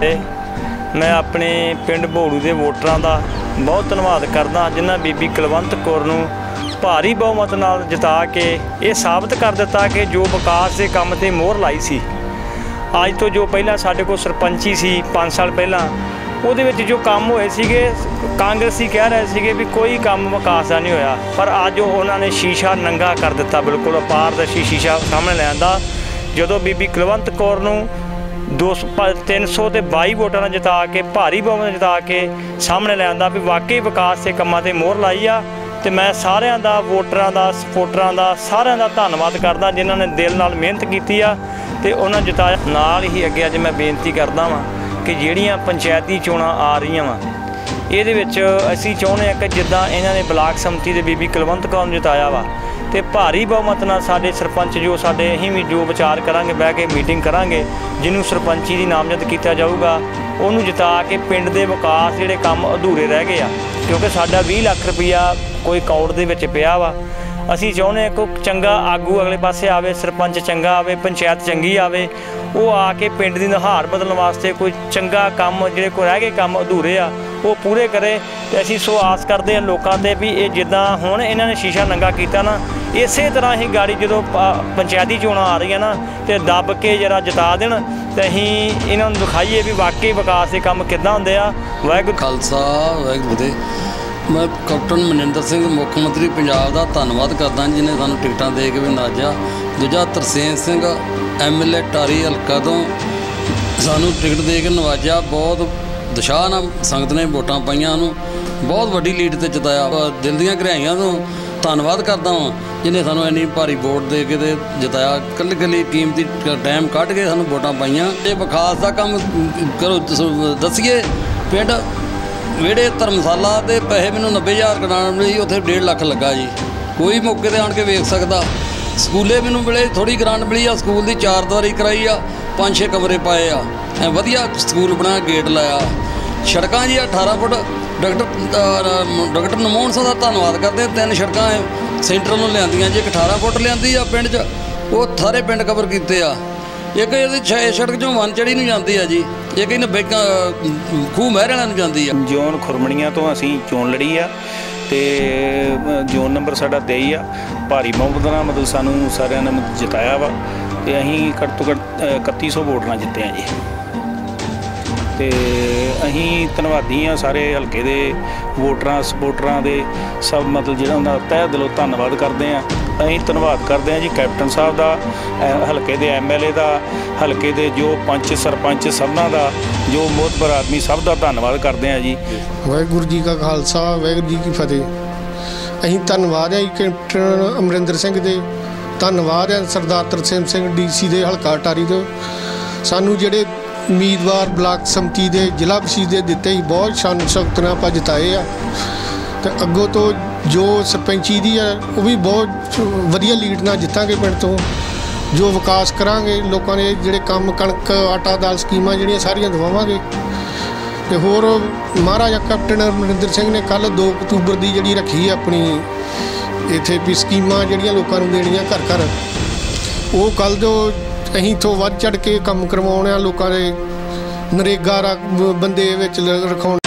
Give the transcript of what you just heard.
ਮੈਂ ਆਪਣੇ ਪਿੰਡ ਭੋੜੂ ਦੇ ਵੋਟਰਾਂ ਦਾ ਬਹੁਤ ਧੰਨਵਾਦ ਕਰਦਾ, ਜਿਨ੍ਹਾਂ ਬੀਬੀ ਕੁਲਵੰਤ ਕੌਰ ਨੂੰ ਭਾਰੀ ਬਹੁਮਤ ਨਾਲ ਜਿਤਾ ਕੇ ਇਹ ਸਾਬਤ ਕਰ ਦਿੱਤਾ ਕਿ ਜੋ ਵਿਕਾਸ ਦੇ ਕੰਮ ਤੇ ਮੋਹਰ ਲਾਈ ਸੀ। ਅੱਜ ਤੋਂ ਜੋ ਪਹਿਲਾਂ ਸਾਡੇ ਕੋਲ ਸਰਪੰਚੀ ਸੀ 5 ਸਾਲ ਪਹਿਲਾਂ, ਉਹਦੇ ਵਿੱਚ ਜੋ ਕੰਮ ਹੋਏ ਸੀਗੇ, ਕਾਂਗਰਸੀ ਕਹਿ ਰਹੇ ਸੀਗੇ ਵੀ ਕੋਈ ਕੰਮ ਵਿਕਾਸ ਦਾ ਨਹੀਂ ਹੋਇਆ, ਪਰ ਅੱਜ ਉਹਨਾਂ ਨੇ ਸ਼ੀਸ਼ਾ ਨੰਗਾ ਕਰ ਦਿੱਤਾ, ਬਿਲਕੁਲ ਅਪਾਰਦਰਸ਼ੀ ਸ਼ੀਸ਼ਾ ਸਾਹਮਣੇ ਲਿਆਂਦਾ ਜਦੋਂ ਬੀਬੀ ਕੁਲਵੰਤ ਕੌਰ ਨੂੰ 300 ਤੇ 22 ਵੋਟਾਂ ਨਾਲ ਜਿਤਾ ਕੇ, ਭਾਰੀ ਬਹੁਮਤ ਨਾਲ ਜਿਤਾ ਕੇ ਸਾਹਮਣੇ ਲਿਆਂਦਾ ਵੀ ਵਾਕਈ ਵਿਕਾਸ ਦੇ ਕੰਮਾਂ ਤੇ ਮੋਹਰ ਲਾਈ ਆ। ਤੇ ਮੈਂ ਸਾਰਿਆਂ ਦਾ, ਵੋਟਰਾਂ ਦਾ ਸਪੋਰਟਰਾਂ ਦਾ, ਸਾਰਿਆਂ ਦਾ ਧੰਨਵਾਦ ਕਰਦਾ ਜਿਨ੍ਹਾਂ ਨੇ ਦਿਲ ਨਾਲ ਮਿਹਨਤ ਕੀਤੀ ਆ ਤੇ ਉਹਨਾਂ ਜਿਤਾਇਆ। ਨਾਲ ਹੀ ਅੱਗੇ ਅੱਜ ਮੈਂ ਬੇਨਤੀ ਕਰਦਾ ਵਾਂ ਕਿ ਜਿਹੜੀਆਂ ਪੰਚਾਇਤੀ ਚੋਣਾਂ ਆ ਰਹੀਆਂ ਵਾਂ, ਇਹਦੇ ਵਿੱਚ ਅਸੀਂ ਚਾਹੁੰਦੇ ਹਾਂ ਕਿ ਜਿੱਦਾਂ ਇਹਨਾਂ ਨੇ ਬਲਾਕ ਸੰਮਤੀ ਦੇ ਬੀਬੀ ਕੁਲਵੰਤ ਕੌਰ ਨੂੰ ਜਿਤਾਇਆ ਵਾ ਤੇ ਭਾਰੀ ਬਹੁਮਤ ਨਾਲ ਸਾਡੇ ਸਰਪੰਚ ਜੋ ਸਾਡੇ ਅਸੀਂ ਵੀ ਜੋ ਵਿਚਾਰ ਕਰਾਂਗੇ, ਬਹਿ ਕੇ ਮੀਟਿੰਗ ਕਰਾਂਗੇ, ਜਿਹਨੂੰ ਸਰਪੰਚੀ ਦੀ ਨਾਮਜ਼ਦ ਕੀਤਾ ਜਾਊਗਾ, ਉਹਨੂੰ ਜਿਤਾ ਕੇ ਪਿੰਡ ਦੇ ਵਿਕਾਸ ਜਿਹੜੇ ਕੰਮ ਅਧੂਰੇ ਰਹਿ ਗਏ ਆ, ਕਿਉਂਕਿ ਸਾਡਾ 20 ਲੱਖ ਰੁਪਈਆ ਕੋਈ ਅਕਾਊਂਟ ਦੇ ਵਿੱਚ ਪਿਆ ਵਾ। ਅਸੀਂ ਚਾਹੁੰਦੇ ਹਾਂ ਕੋਈ ਚੰਗਾ ਆਗੂ ਅਗਲੇ ਪਾਸੇ ਆਵੇ, ਸਰਪੰਚ ਚੰਗਾ ਆਵੇ, ਪੰਚਾਇਤ ਚੰਗੀ ਆਵੇ, ਉਹ ਆ ਕੇ ਪਿੰਡ ਦੀ ਨਹਾਰ ਬਦਲਣ ਵਾਸਤੇ ਕੋਈ ਚੰਗਾ ਕੰਮ, ਜਿਹੜੇ ਕੋਈ ਰਹਿ ਗਏ ਕੰਮ ਅਧੂਰੇ ਆ ਉਹ ਪੂਰੇ ਕਰੇ ਤੇ ਅਸੀਂ ਸੋ ਆਸ ਕਰਦੇ ਹਾਂ ਲੋਕਾਂ ਤੇ ਵੀ ਇਹ ਜਿੱਦਾਂ ਹੁਣ ਇਹਨਾਂ ਨੇ ਸ਼ੀਸ਼ਾ ਨੰਗਾ ਕੀਤਾ ਨਾ, ਇਸੇ ਤਰ੍ਹਾਂ ਹੀ ਗਾੜੀ ਜਦੋਂ ਪੰਚਾਇਤੀ ਚੋਣਾਂ ਆ ਰਹੀਆਂ ਨਾ, ਤੇ ਦੱਬ ਕੇ ਜਰਾ ਜਿਤਾ ਦੇਣ, ਤੇ ਅਸੀਂ ਇਹਨਾਂ ਨੂੰ ਦਿਖਾਈਏ ਵੀ ਵਾਕਈ ਵਿਕਾਸ ਦੇ ਕੰਮ ਕਿੱਦਾਂ ਹੁੰਦੇ ਆ। ਵਾਹਿਗੁਰੂ ਖਾਲਸਾ, ਵਾਹਿਗੁਰੂ ਜੀ ਮੈਂ ਕੈਪਟਨ ਮਨਿੰਦਰ ਸਿੰਘ, ਮੁੱਖ ਮੰਤਰੀ ਪੰਜਾਬ ਦਾ ਧੰਨਵਾਦ ਕਰਦਾ ਜਿਨੇ ਸਾਨੂੰ ਟਿਕਟਾਂ ਦੇ ਕੇ ਵੀ ਨਵਾਜਿਆ ਦੂਜਾ ਤਰਸੇਮ ਸਿੰਘ ਐਮਐਲਏ ਟਾਰੀ ਹਲਕਾ ਤੋਂ ਸਾਨੂੰ ਟਿਕਟ ਦੇ ਕੇ ਨਵਾਜਿਆ। ਬਹੁਤ ਦਸ਼ਾ ਨਾਲ ਸੰਗਤ ਨੇ ਵੋਟਾਂ ਪਾਈਆਂ ਉਹਨੂੰ। ਬਹੁਤ ਵੱਡੀ ਲੀਡ ਤੇ ਜਿਤਾਇਆ। ਦਿਲ ਦੀਆਂ ਗਹਿਰਾਈਆਂ ਤੋਂ ਧੰਨਵਾਦ ਕਰਦਾ ਹਾਂ ਜਿਨੇ ਸਾਨੂੰ ਇੰਨੀ ਭਾਰੀ ਵੋਟ ਦੇ ਕੇ ਤੇ ਜਿਤਾਇਆ। ਕੱਲੀ ਕੱਲੀ ਕੀਮਤੀ ਟਾਈਮ ਕੱਢ ਕੇ ਸਾਨੂੰ ਵੋਟਾਂ ਪਾਈਆਂ। ਇਹ ਵਿਕਾਸ ਦਾ ਕੰਮ ਕਰੋ ਦੱਸੋ- ਦੱਸੀਏ, ਪਿੰਡ ਵਿਹੜੇ ਧਰਮਸ਼ਾਲਾ ਦੇ ਪੈਸੇ ਮੈਨੂੰ 90000 ਕਰਾਉਣ ਲਈ ਉੱਥੇ 1.5 ਲੱਖ ਲੱਗਾ ਜੀ। ਕੋਈ ਮੌਕੇ ਤੇ ਆਣ ਕੇ ਵੇਖ ਸਕਦਾ। ਸਕੂਲੇ ਮੈਨੂੰ ਮਿਲੇ ਥੋੜੀ ਗ੍ਰਾਂਟ ਮਿਲੀ ਆ, ਸਕੂਲ ਦੀ ਚਾਰ ਦੀਵਾਰੀ ਕਰਾਈ ਆ ਪੰਜ ਛੇ ਕਮਰੇ ਪਾਏ ਆ। ਵਧੀਆ ਸਕੂਲ ਬਣਾ ਗੇਟ ਲਾਇਆ। ਸੜਕਾਂ ਜੀ 18 ਫੁੱਟ। ਡਾਕਟਰ ਡਾਕਟਰ ਨਮੋਹਨ ਸਿੰਘ ਦਾ ਧੰਨਵਾਦ ਕਰਦੇ ਤਿੰਨ ਸੜਕਾਂ ਐ ਸੈਂਟਰ ਨੂੰ ਲਿਆਂਦੀਆਂ ਜੀ ਇੱਕ 18 ਫੁੱਟ ਲਿਆਂਦੀ ਆ ਪਿੰਡ 'ਚ। ਉਹ ਸਾਰੇ ਪਿੰਡ ਕਵਰ ਕੀਤੇ ਆ। ਇੱਕ ਇਹਦੀ ਛੇ ਸੜਕ ਚੋਂ ਵਨਚੜੀ ਨੂੰ ਜਾਂਦੀ ਆ ਜੀ। ਇੱਕ ਇਹਨਾਂ ਬੇਕਾਂ ਖੂਹ ਮਹਿਰ ਵਾਲਿਆਂ ਨੂੰ ਜਾਂਦੀ ਆ। ਜੋਨ ਖੁਰਮਣੀਆਂ ਤੋਂ ਅਸੀਂ ਚੋਣ ਲੜੀ ਆ ਤੇ ਜੋਨ ਨੰਬਰ ਸਾਡਾ 23 ਆ। ਭਾਰੀ ਬਹੁਮਤ ਨਾਲ ਮਤਲਬ ਸਾਨੂੰ ਸਾਰਿਆਂ ਨੇ ਮਤਲਬ ਜਿਤਾਇਆ ਵਾ ਤੇ ਅਸੀਂ ਘੱਟ ਤੋਂ ਘੱਟ ਅ, 3100 ਵੋਟ ਨਾਲ ਜਿੱਤੇ ਆ ਜੀ। ਤੇ ਅਸੀਂ ਧੰਨਵਾਦੀ ਆ ਸਾਰੇ ਹਲਕੇ ਦੇ ਵੋਟਰਾਂ ਸਪੋਰਟਰਾਂ ਦੇ, ਸਭ ਮਤਲਬ ਜਿਹੜਾ ਉਹਨਾਂ ਦਾ ਤਹਿ ਦਿਲੋਂ ਧੰਨਵਾਦ ਕਰਦੇ ਆ ਅਸੀਂ ਧੰਨਵਾਦ ਕਰਦੇ ਆ ਜੀ ਕੈਪਟਨ ਸਾਹਿਬ ਦਾ ਹਲਕੇ ਦੇ ਐਮਐਲਏ ਦਾ, ਹਲਕੇ ਦੇ ਜੋ ਪੰਚ ਸਰਪੰਚ ਸਭਨਾਂ ਦਾ, ਜੋ ਮੋਹਤਬਰ ਆਦਮੀ ਸਭ ਦਾ ਧੰਨਵਾਦ ਕਰਦੇ ਆ ਜੀ। ਵਾਹਿਗੁਰੂ ਜੀ ਕਾ ਖਾਲਸਾ, ਵਾਹਿਗੁਰੂ ਜੀ ਕੀ ਫਤਿਹ। ਅਸੀਂ ਧੰਨਵਾਦ ਹੈ ਜੀ ਕੈਪਟਨ ਅਮਰਿੰਦਰ ਸਿੰਘ ਦੇ। ਧੰਨਵਾਦ ਹੈ ਸਰਦਾਰ ਤਰਸੇਮ ਸਿੰਘ ਡੀਸੀ ਦੇ ਹਲਕਾ ਟਾਰੀ ਤੋਂ। ਸਾਨੂੰ ਜਿਹੜੇ ਉਮੀਦਵਾਰ ਬਲਾਕ ਸੰਮਤੀ ਦੇ ਜ਼ਿਲ੍ਹਾ ਵਸੀਰ ਦੇ ਦਿੱਤੇ ਹੀ ਬਹੁਤ ਸ਼ਾਨ ਸ਼ੌਕਤ ਨਾਲ ਆਪਾਂ ਜਿਤਾਏ ਆ। ਤੇ ਅੱਗੋਂ ਤੋਂ ਜੋ ਸਰਪੰਚੀ ਦੀ ਆ, ਉਹ ਵੀ ਬਹੁਤ ਵਧੀਆ ਲੀਡ ਨਾਲ ਜਿੱਤਾਂਗੇ ਪਿੰਡ ਤੋਂ। ਜੋ ਵਿਕਾਸ ਕਰਾਂਗੇ, ਲੋਕਾਂ ਦੇ ਜਿਹੜੇ ਕੰਮ, ਕਣਕ, ਆਟਾ, ਦਾਲ ਸਕੀਮਾਂ ਜਿਹੜੀਆਂ ਸਾਰੀਆਂ ਦਵਾਵਾਂਗੇ। ਤੇ ਹੋਰ ਮਹਾਰਾਜਾ ਕੈਪਟਨ ਅਮਰਿੰਦਰ ਸਿੰਘ ਨੇ ਕੱਲ 2 ਅਕਤੂਬਰ ਦੀ ਜਿਹੜੀ ਰੱਖੀ ਆਪਣੀ, ਇੱਥੇ ਵੀ ਸਕੀਮਾਂ ਜਿਹੜੀਆਂ ਲੋਕਾਂ ਨੂੰ ਦੇਣੀਆਂ ਘਰ ਘਰ, ਉਹ ਕੱਲ ਜੋ ਅਸੀਂ ਤੋਂ ਵੱਧ ਚੜ ਕੇ ਕੰਮ ਕਰਵਾਉਣਾ ਲੋਕਾਂ ਦੇ ਨਰੇਗਾ ਰਾ- ਬੰਦੇ ਵਿੱਚ ਰਖਾਉਣ